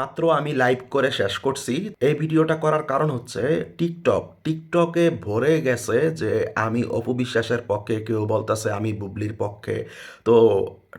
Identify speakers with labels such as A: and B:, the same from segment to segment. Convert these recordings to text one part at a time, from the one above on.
A: মাত্র আমি লাইভ করে শেষ করছি। এই ভিডিওটা করার কারণ হচ্ছে টিকটক টিকটকে ভরে গেছে যে আমি অপবিশ্বাসের পক্ষে কেউ বলতেছে আমি বুবলির পক্ষে। তো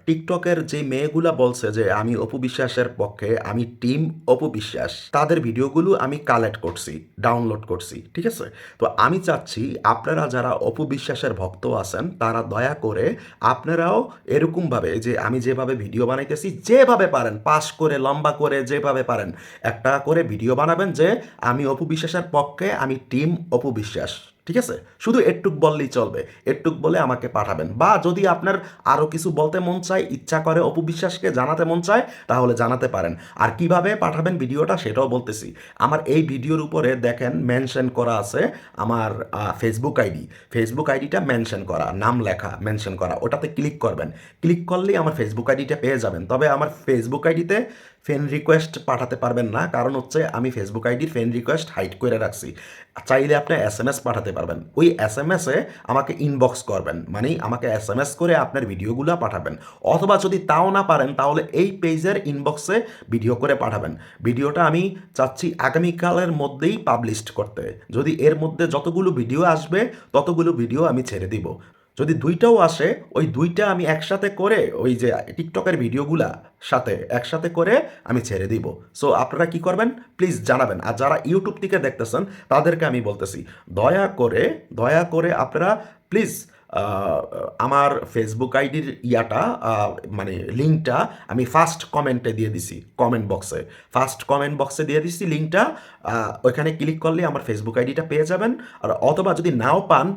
A: টিকটকের যে মেয়েগুলা বলছে যে আমি অপু বিশ্বাসের পক্ষে, আমি টিম অপু বিশ্বাস, তাদের ভিডিওগুলো আমি কালেক্ট করছি ডাউনলোড করছি, ঠিক আছে? তো আমি চাচ্ছি আপনারা যারা অপু বিশ্বাসের ভক্ত আছেন, তারা দয়া করে আপনারাও এরকমভাবে যে আমি যেভাবে ভিডিও বানাইতেছি, যেভাবে পারেন, পাস করে, লম্বা করে, যেভাবে পারেন, একটা করে ভিডিও বানাবেন যে আমি অপু বিশ্বাসের পক্ষে, আমি টিম অপু বিশ্বাস। ঠিক আছে? শুধু এটুক বললেই চলবে। এটুক বলে আমাকে পাঠাবেন। বা যদি আপনার আরও কিছু বলতে মন চায়, ইচ্ছা করে অপু বিশ্বাসকে জানাতে মন চায়, তাহলে জানাতে পারেন। আর কীভাবে পাঠাবেন ভিডিওটা সেটাও বলতেছি। আমার এই ভিডিওর উপরে দেখেন মেনশন করা আছে আমার ফেসবুক আইডি। ফেসবুক আইডিটা মেনশন করা, নাম লেখা মেনশন করা। ওটাতে ক্লিক করবেন। ক্লিক করলেই আমার ফেসবুক আইডিটা পেয়ে যাবেন। তবে আমার ফেসবুক আইডিতে ফ্রেন্ড রিকোয়েস্ট পাঠাতে পারবেন না। কারণ হচ্ছে আমি ফেসবুক আইডির ফ্রেন্ড রিকোয়েস্ট হাইড করে রাখছি। চাইলে আপনি এস এম এস পাঠাতে পারবেন। ওই এস এম এসে আমাকে ইনবক্স করবেন। মানে আমাকে এস এম এস করে আপনার ভিডিওগুলো পাঠাবেন। অথবা যদি তাও না পারেন, তাহলে এই পেজের ইনবক্সে ভিডিও করে পাঠাবেন। ভিডিওটা আমি চাচ্ছি আগামীকালের মধ্যেই পাবলিশ করতে। যদি এর মধ্যে যতগুলো ভিডিও আসবে, ততগুলো ভিডিও আমি ছেড়ে দিব। যদি দুইটাও আসে, ওই দুইটা আমি একসাথে করে ওই যে টিকটকের ভিডিওগুলা সাথে একসাথে করে আমি ছেড়ে দিব। সো আপনারা কি করবেন? প্লিজ জানাবেন। আর যারা ইউটিউব থেকে দেখতেছেন, তাদেরকে আমি বলতেছি, দয়া করে দয়া করে আপনারা প্লিজ আমার ফেসবুক আইডির ইয়াটা মানে লিঙ্কটা আমি ফার্স্ট কমেন্টে দিয়ে দিছি কমেন্ট বক্সে ফার্স্ট কমেন্ট বক্সে দিয়ে দিছি লিঙ্কটা ওইখানে ক্লিক করলে আমার ফেসবুক আইডিটা পেয়ে যাবেন। আর অথবা যদি নাও পান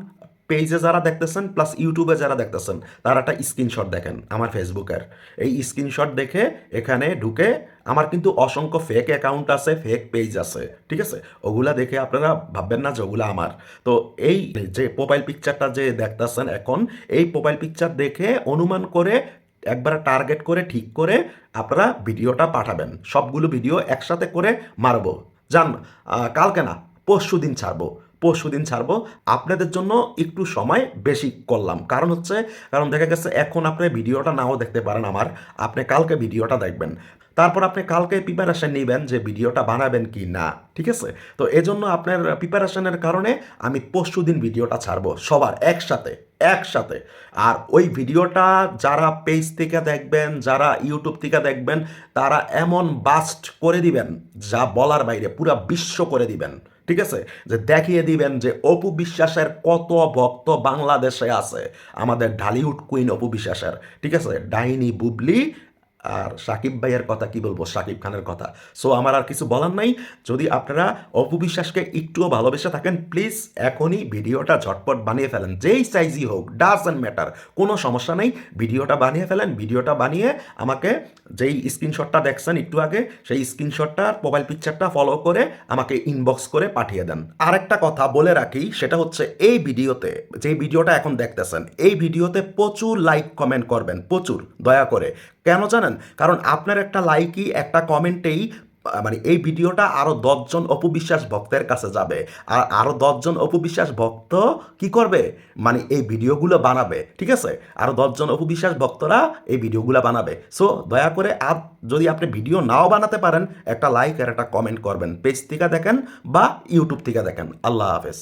A: পেজে যারা দেখতেছেন প্লাস ইউটিউবে যারা দেখতেছেন তারা একটা স্ক্রিনশট দেখেন আমার ফেসবুকের এই স্ক্রিনশট দেখে এখানে ঢুকে আমার কিন্তু অসংখ্য ফেক অ্যাকাউন্ট আছে ফেক পেজ আছে ঠিক আছে? ওগুলা দেখে আপনারা ভাববেন না যে ওগুলা আমার। তো এই যে প্রোফাইল পিকচারটা যে দেখতেছেন এখন এই প্রোফাইল পিকচার দেখে অনুমান করে একবার টার্গেট করে ঠিক করে আপনারা ভিডিওটা পাঠাবেন। সবগুলো ভিডিও একসাথে করে মারবো। আহ, কালকে না পরশু দিন ছাড়বো। পরশু দিন ছাড়বো। আপনাদের জন্য একটু সময় বেশি করলাম। কারণ হচ্ছে, কারণ দেখা গেছে, এখন আপনি ভিডিওটা নাও দেখতে পারেন আমার। আপনি কালকে ভিডিওটা দেখবেন। তারপর আপনি কালকে প্রিপারেশান নেবেন যে ভিডিওটা বানাবেন কি না, ঠিক আছে? তো এজন্য আপনার প্রিপারেশানের কারণে আমি পরশু দিন ভিডিওটা ছাড়বো সবার একসাথে একসাথে। আর ওই ভিডিওটা যারা পেজ থেকে দেখবেন, যারা ইউটিউব থেকে দেখবেন, তারা এমন বাস্ট করে দিবেন, যা বলার বাইরে, পুরা বিশ্ব করে দিবেন। ঠিক আছে? যে দেখিয়ে দিবেন যে অপু বিশ্বাসের কত ভক্ত বাংলাদেশে আছে। আমাদের ঢালিউড কুইন অপু বিশ্বাসের, ঠিক আছে? ডাইনি বুবলি আর সাকিব ভাইয়ের কথা কি বলব? সাকিব খানের কথা। সো আমার আর কিছু বলার নাই। যদি আপনারা অপু বিশ্বাসকে একটুও ভালোবেসে থাকেন প্লিজ এখনই ভিডিওটা ঝটপট বানিয়ে ফেলেন। যেই সাইজই হোক ডাজন্ট ম্যাটার কোনো সমস্যা নেই। ভিডিওটা বানিয়ে ফেলেন, ভিডিওটা বানিয়ে আমাকে যেই স্ক্রিনশটটা দেখছেন একটু আগে, সেই স্ক্রিনশটটা মোবাইল পিকচারটা ফলো করে আমাকে ইনবক্স করে পাঠিয়ে দেন। আরেকটা কথা বলে রাখি, সেটা হচ্ছে এই ভিডিওতে যে ভিডিওটা এখন দেখতেছেন, এই ভিডিওতে প্রচুর লাইক কমেন্ট করবেন, প্রচুর, দয়া করে। কেন জানেন? কারণ আপনার একটা লাইকই একটা কমেন্টেই মানে এই ভিডিওটা আরও দশজন অপবিশ্বাস ভক্তের কাছে যাবে। আর আরও দশজন অপবিশ্বাস ভক্ত কি করবে? মানে এই ভিডিওগুলো বানাবে, ঠিক আছে? আরও দশজন অপবিশ্বাস ভক্তরা এই ভিডিওগুলো বানাবে। সো দয়া করে আর যদি আপনি ভিডিও নাও বানাতে পারেন, একটা লাইক আর একটা কমেন্ট করবেন। পেজ থেকে দেখেন বা ইউটিউব থেকে দেখেন। আল্লাহ হাফেজ।